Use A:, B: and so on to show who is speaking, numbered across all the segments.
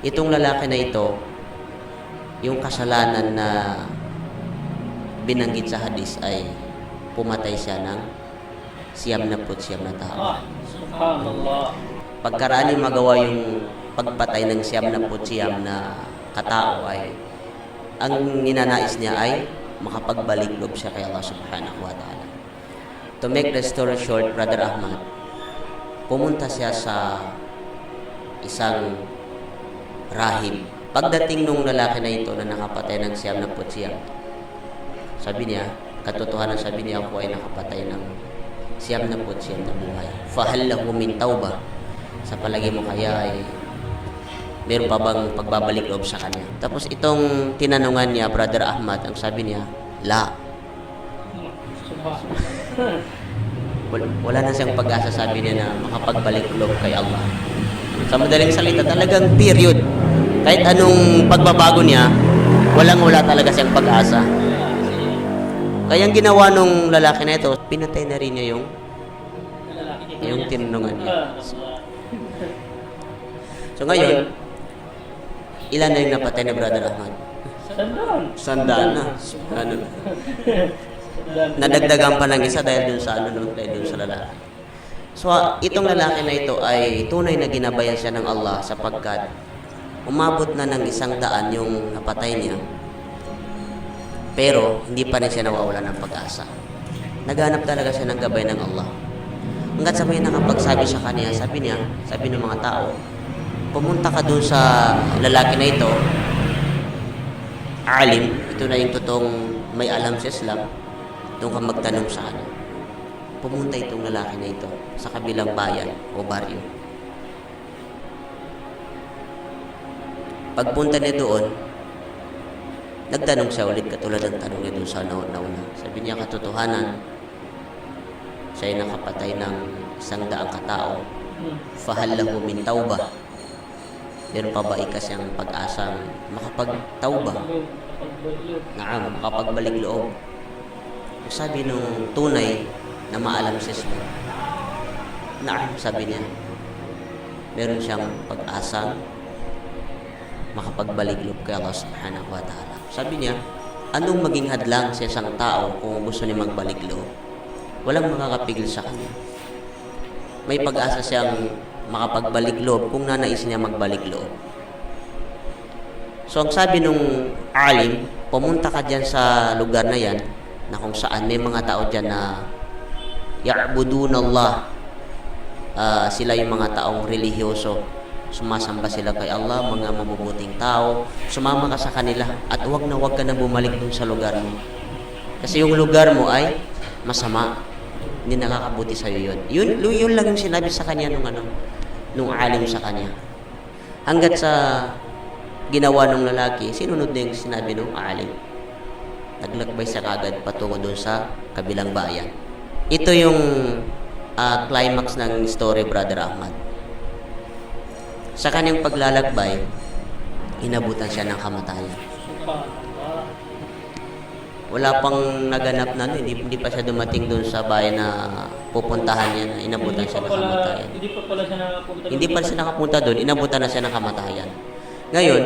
A: Itong lalaki na ito, yung kasalanan na binanggit sa hadis ay pumatay siya ng siyam na put siyam na tao. Pagkaraan yung magawa yung pagpatay ng siyam na put siyam na katao ay ang ninanais niya ay makapagbalik loob siya kay Allah subhanahu wa ta'ala. To make the story short, Brother Ahmad, pumunta siya sa isang rahib. Pagdating nung lalaki na ito na nakapatay ng siyam na put siyam, sabi niya, katotohanan sabi niya ako ay nakapatay ng siyam na put siyam na buhay. Fahal lahu min tauba. Sa palagi mo kaya ay meron pa bang pagbabalik loob sa kanya. Tapos itong tinanungan niya, Brother Ahmad, ang sabi niya, la. Wala na siyang pag-asa sabi niya na makapagbalik loob kay Allah. Sa madaling salita, talagang period. Kahit anong pagbabago niya, walang wala talaga siyang pag-asa. Kaya ang ginawa nung lalaki na ito, pinatay na rin niya yung yung tinanungan niya. So ngayon, ilan na yung napatay ni Brother Ahmad?
B: Sandaan.
A: Sandaan na. Ano, nadagdagan pa ng isa dahil dun sa ano no, dahil dun sa lalaki. So itong lalaki na ito ay tunay na ginabayan siya ng Allah sapagkat umabot na ng isang daan yung napatay niya. Pero hindi pa rin siya nawawala ng pag-asa. Naghanap talaga siya ng gabay ng Allah. Hanggat sa may nakapagsabi sa kanya, sabi niya, sabi ng mga tao, pumunta ka dun sa lalaki na ito, alim, ito na yung totoong may alam sa Islam, doon ka magtanong sa kanya. Pumunta itong lalaki na ito sa kabilang bayan o baryo. Pagpunta niya doon, nagtanong siya ulit katulad ng tanong niya doon sa na- nauna. Sabi niya katotohanan, siya ay nakapatay ng isang daang katao. Fahal lahu min tauba. Meron pa ba ikasiyang pag-asang makapagtauba? Naam, makapagbalik loob. Sabi nung tunay na maalam sa Islam, naam, sabi niya, meron siyang pag-asang makapagbalik loob kay Allah subhanahu wa ta'ala. Sabi niya, anong maging hadlang sa isang tao kung gusto niya magbalik loob? Walang makakapigil sa kanya. May pag-asa siyang makapagbalik loob kung nanais niya magbalik loob. So ang sabi nung alim, pumunta ka dyan sa lugar na yan na kung saan may mga tao dyan na ya'budun Allah. Ah, sila yung mga taong relihiyoso. Sumasamba sila kay Allah, mga mabubuting tao. Sumama ka sa kanila at huwag na huwag ka na bumalik dun sa lugar mo. Kasi yung lugar mo ay masama. Hindi nakakabuti sa yun. Yun, yun lang yung sinabi sa kanya nung ano, nung alim sa kanya. Hanggat sa ginawa ng lalaki, sinunod na yung sinabi ng alim. Naglakbay siya kagad patungo doon sa kabilang bayan. Ito yung ah, climax ng story, Brother Ahmad. Sa kanyang paglalakbay, inabutan siya ng kamatayan. Wala pang naganap na, hindi, hindi pa siya dumating doon sa bayan na pupuntahan niya na inabutan siya ng kamatayan.
B: Hindi pa pala siya nakapunta.
A: Hindi pa siya nakapunta doon, inabutan na siya ng kamatayan. Ngayon,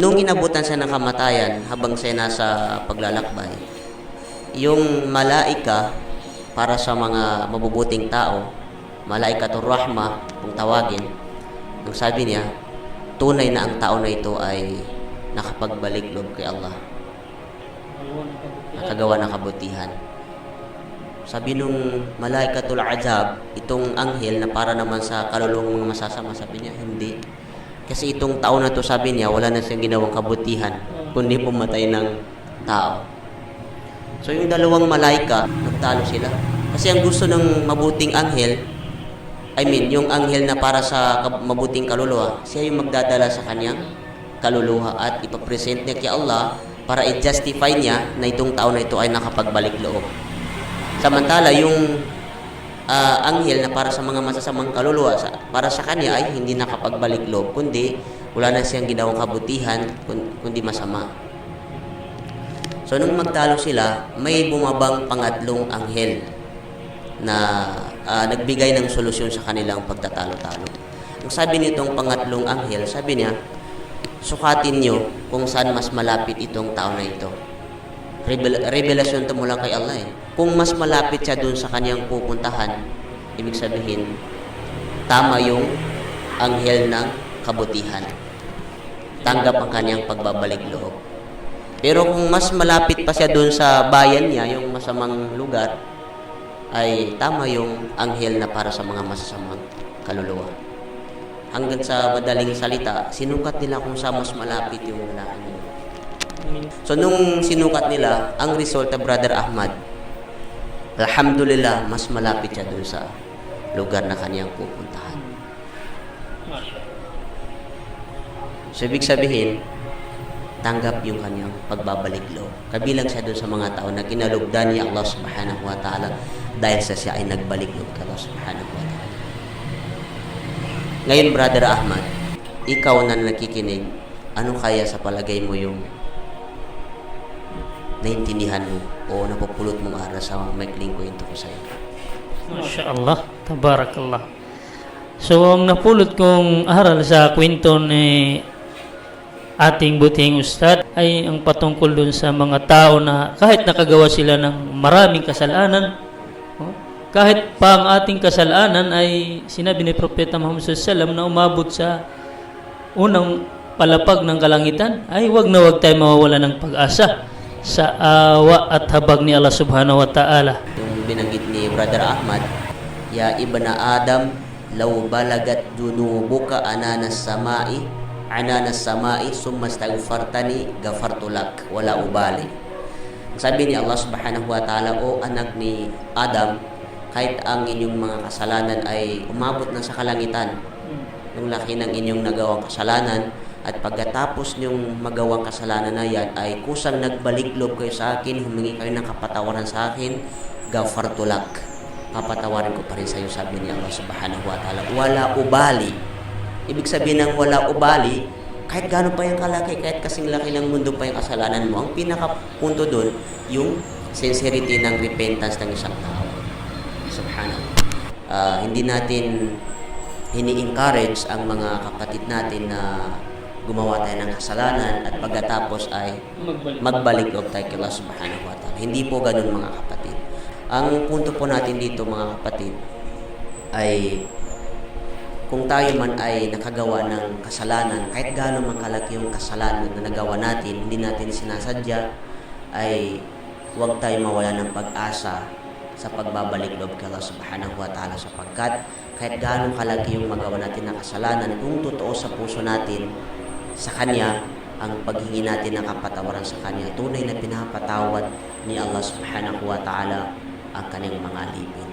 A: nung inabutan siya ng kamatayan habang siya nasa paglalakbay, yung malaika para sa mga mabubuting tao, malaikatul rahma, kung tawagin, ang sabi niya, tunay na ang tao na ito ay nakapagbalik loob kay Allah, nakagawa ng kabutihan. Sabi nung malaikatul azab, itong anghel na para naman sa kaluluwang mga masasama, sabi niya, hindi. Kasi itong tao na to, sabi niya, wala na siyang ginawang kabutihan, kundi pumatay ng tao. So yung dalawang malaika, nagtalo sila. Kasi ang gusto ng mabuting anghel, I mean, yung anghel na para sa mabuting kaluluwa, siya yung magdadala sa kanyang kaluluwa at ipapresent niya kay Allah para i-justify niya na itong tao na ito ay nakapagbalik loob. Samantala, yung ah, anghel na para sa mga masasamang kaluluwa, sa, para sa kanya ay hindi nakapagbalik loob, kundi wala na siyang ginawang kabutihan, kun- kundi masama. So, nung magtalo sila, may bumabang pangatlong anghel na ah, nagbigay ng solusyon sa kanilang pagtatalo-talo. Ang sabi nitong pangatlong anghel, sabi niya, sukatin nyo kung saan mas malapit itong tao na ito. Revel- revelasyon to mula kay Allah eh. Kung mas malapit siya dun sa kanyang pupuntahan, ibig sabihin, tama yung anghel ng kabutihan. Tanggap ang kanyang pagbabalik loob. Pero kung mas malapit pa siya dun sa bayan niya, yung masamang lugar, ay tama yung anghel na para sa mga masasamang kaluluwa. Hanggang sa madaling salita, sinukat nila kung sa mas malapit yung lalaki niya. So nung sinukat nila, ang resulta Brother Ahmad, Alhamdulillah, mas malapit siya dun sa lugar na kanyang pupuntahan. So ibig sabihin, tanggap yung kanyang pagbabalik loob. Kabilang siya doon sa mga tao na kinalugdan ni Allah subhanahu wa ta'ala dahil sa siya ay nagbalik loob kay Allah subhanahu wa ta'ala. Ngayon, Brother Ahmad, ikaw na nakikinig, ano kaya sa palagay mo yung naintindihan mo o napupulot mong aral sa maikling kwento ko sa iyo?
C: Masya Allah, tabarakallah. So, ang napulot kong aral sa kwento ni ating buting ustad ay ang patungkol dun sa mga tao na kahit nakagawa sila ng maraming kasalanan, oh, kahit pa ang ating kasalanan ay sinabi ni Propeta Muhammad SAW na umabot sa unang palapag ng kalangitan, ay wag na wag tayo mawawala ng pag-asa sa awa at habag ni Allah subhanahu wa ta'ala.
A: yung binanggit ni Brother Ahmad, Ya ibna Adam, law balagat dunubuka ananas samai, ananas samai, summa stagfartani, gafartulak, wala ubali. Sabi ni Allah subhanahu wa ta'ala, O anak ni Adam, kahit ang inyong mga kasalanan ay umabot na sa kalangitan, yung laki ng inyong nagawang kasalanan, at pagkatapos niyong magawang kasalanan na yan, ay kusang nagbalik loob kayo sa akin, humingi kayo ng kapatawaran sa akin, gafartulak. Papatawarin ko pa rin sa iyo, sabi ni Allah subhanahu wa ta'ala. Wala ubali. Ibig sabihin ng wala ubali, kahit gano'n pa yung kalaki, kahit kasing laki ng mundo pa yung kasalanan mo, ang pinakapunto doon, yung sincerity ng repentance ng isang tao. Subhanahu. Ah, hindi natin ini-encourage ang mga kapatid natin na gumawa tayo ng kasalanan at pagkatapos ay
B: Magbalik.
A: magbalik loob tayo kay Allah subhanahu wa ta'ala. Hindi po ganun mga kapatid. Ang punto po natin dito mga kapatid ay kung tayo man ay nakagawa ng kasalanan, kahit gaano man kalaki yung kasalanan na nagawa natin, hindi natin sinasadya, ay huwag tayo mawala ng pag-asa sa pagbabalik loob kay Allah subhanahu wa ta'ala sapagkat kahit gaano kalaki yung magawa natin na kasalanan, kung totoo sa puso natin sa Kanya, ang paghingi natin ng kapatawaran sa Kanya, tunay na pinapatawad ni Allah subhanahu wa ta'ala ang kanyang mga alipin.